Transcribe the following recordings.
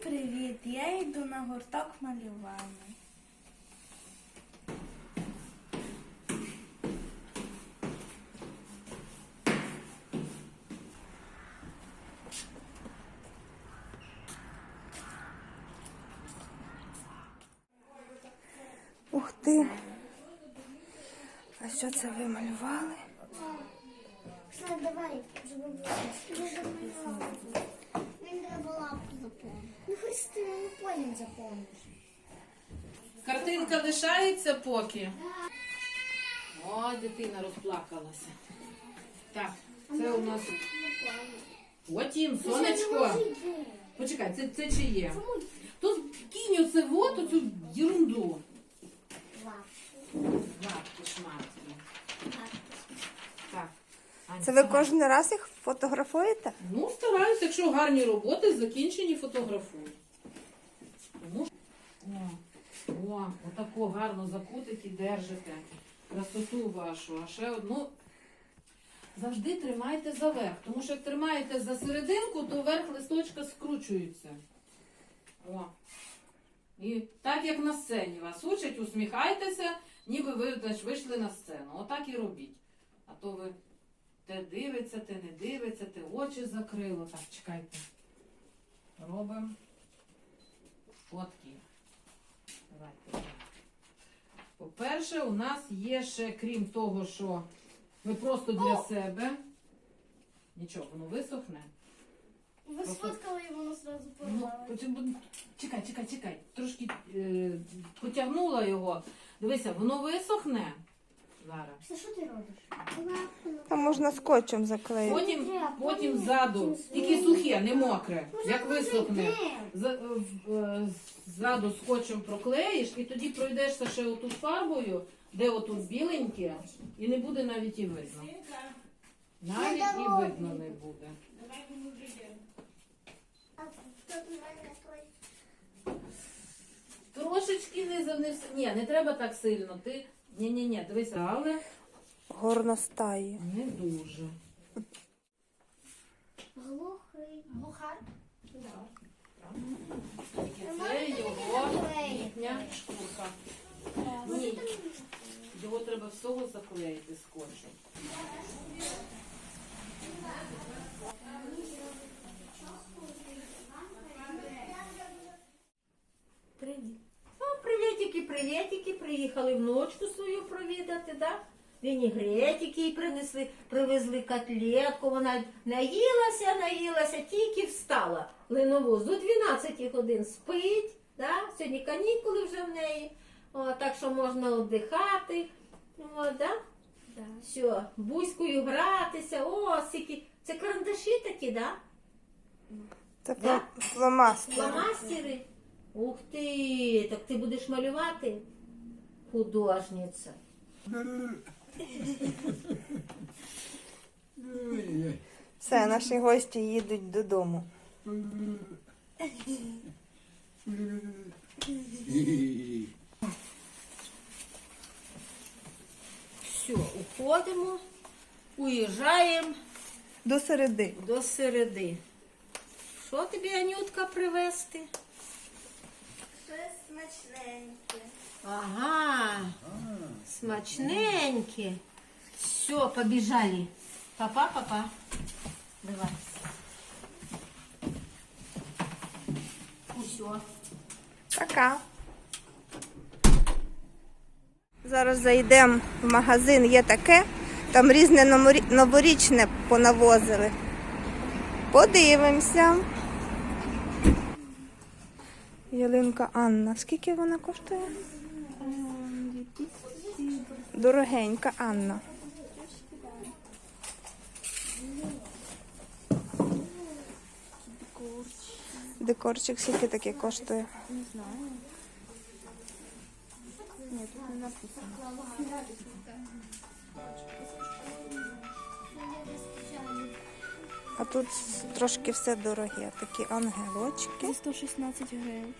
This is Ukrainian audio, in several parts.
привіт! Я йду на гурток малювання. Ух ти. А що це ви малювали? Все, давай, було. Треба лапку заповнити. Ну, Христина, не потім заповниш. Картинка лишається поки. О, дитина розплакалася. Так, це у нас потім, сонечко. Почекай, це, це чиє? Тут кинь оце вот оцю ерунду. Лапки, шматки. Так. Це ви кожен раз їх фотографуєте? Ну, стараюся, якщо гарні роботи, закінчені фотографую. Тому що- О, о, отако гарно закутики держите. Красоту вашу. А ще одну. Завжди тримайте за верх. Тому що як тримаєте за серединку, то верх листочка скручується. О. І так як на сцені вас учать, усміхайтеся, ніби ви вийшли на сцену. Отак і робіть. А то ви те дивиться, те не дивиться, те очі закрило. Так, чекайте. Робимо фотки. Давайте. По-перше, у нас є ще, крім того, що ми просто для себе. Нічого, воно висохне. Ви сфоткали і воно зразу Ну, порвало. потім чекай, чекай, чекай. Трошки е, потягнула його. Дивися, воно висохне зараз. Все, що ти робиш? Там можна скотчем заклеїти. Потім, потім ззаду, тільки сухе, не мокре. Як висохне, за- е, в- е, ззаду скотчем проклеїш і тоді пройдешся ще отут фарбою, де отут біленьке, і не буде навіть і видно. Навіть і видно не буде. Трошечки не за не. Ні, не треба так сильно. Ти ні, ні, ні, дивися, але Горностаї. не дуже. Глухий. Глухар? Тільки це його літня шкурка. Ні, його треба всього заклеїти скотчем. Привіт. Ну, привітики, привітики. Приїхали внучку свою провідати, да? Вінігретики їй принесли, привезли котлетку, вона наїлася, наїлася, тільки встала. Линовоз до 12 годин спить, да? сьогодні канікули вже в неї, О, так що можна віддихати. О, да? Да. Все, бузькою гратися, о, скільки. Це карандаші такі, да? Це Да? фло- фломастер. Фломастери? Ух ти! Так ти будеш малювати? Художниця. Все, наші гості їдуть додому. Все, уходимо, уїжджаємо До середи. до середи. Що тобі, Анютка, привезти? Щось смачненьке. Ага, смачненьке. Все, побежали. Папа, папа. Давай. Все. Пока. Зараз зайдемо в магазин, є таке, там різне новорічне понавозили. Подивимося. Ялинка Анна. Скільки вона коштує? Дорогенька Анна. Декорчик скільки таке коштує? Не знаю. А тут трошки все дороге. Такі ангелочки. 116 гривень.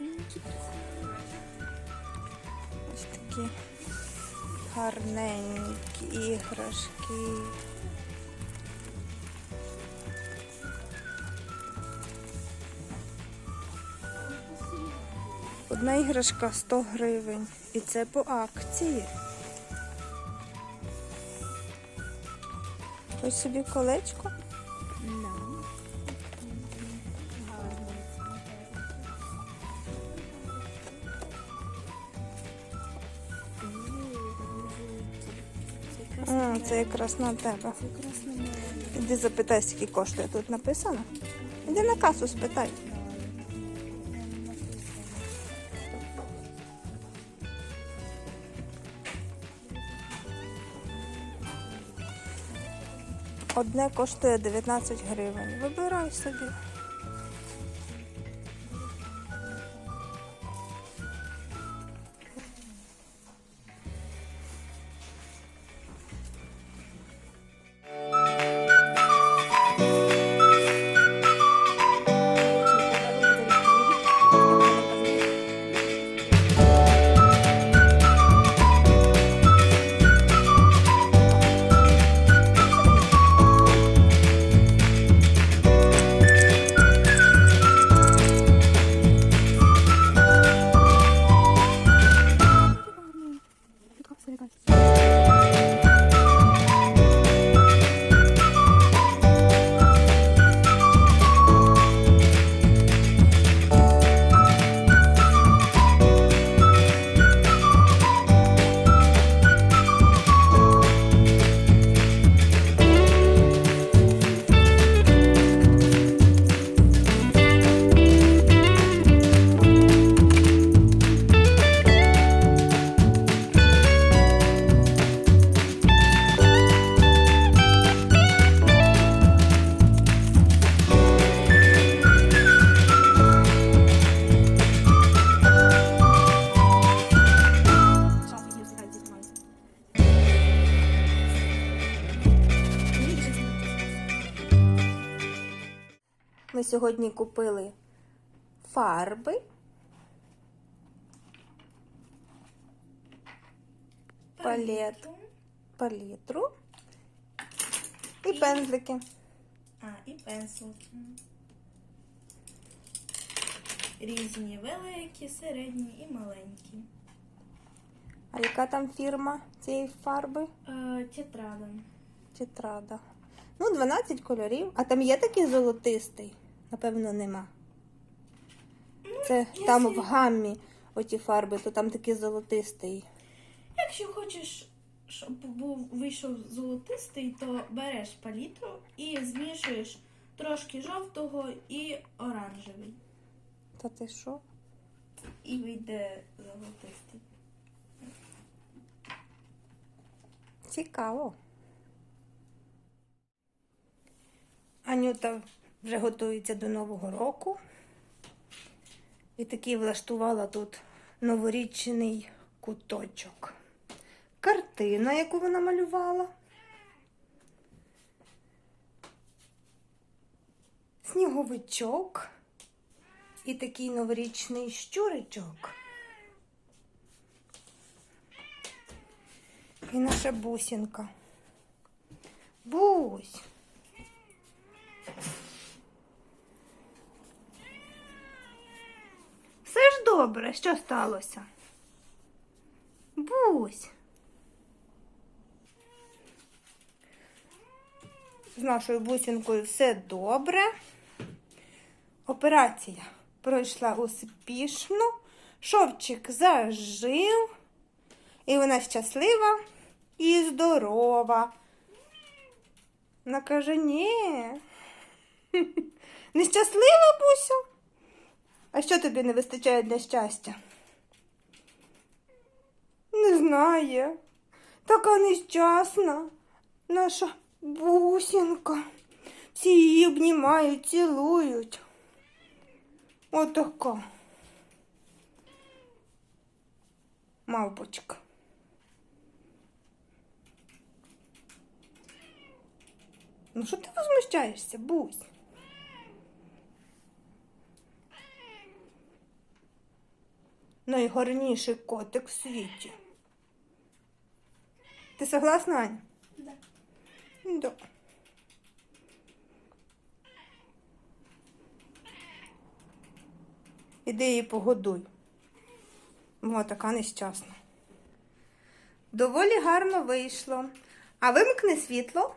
Ось такі гарненькі іграшки. Одна іграшка 100 гривень. І це по акції. Ось собі колечко. Якраз на тебе. Іди запитай, скільки коштує. Тут написано. Іди на касу спитай. Одне коштує 19 гривень. Вибирай собі. Ми сьогодні купили фарби, палет, палітру і пензлики. А, і пензлики. Різні великі, середні і маленькі. А яка там фірма цієї фарби? Тетрада. Тетрада. Ну, 12 кольорів. А там є такий золотистий? Напевно, нема. Це там в гаммі оті фарби, то там такий золотистий. Якщо хочеш, щоб був вийшов золотистий, то береш палітру і змішуєш трошки жовтого і оранжевий. Та ти що? І вийде золотистий. Цікаво. Анюта вже готується до Нового року. І такий влаштувала тут новорічний куточок. Картина, яку вона малювала. Сніговичок. І такий новорічний щуричок. І наша бусинка. Бусь. Все ж добре, що сталося? Бусь. З нашою бусинкою все добре. Операція пройшла успішно. Шовчик зажив. І вона щаслива і здорова. Вона каже, ні. Нещаслива, Буся? А що тобі не вистачає для щастя? Не знає. Така нещасна. Наша бусинка. Всі її обнімають, цілують. Отака. Мавпочка. Ну що ти возмущаєшся, Бусь? Найгарніший котик в світі. Ти согласна, Аня? Да. Да. Іди її погодуй. О, така нещасна. Доволі гарно вийшло. А вимкни світло.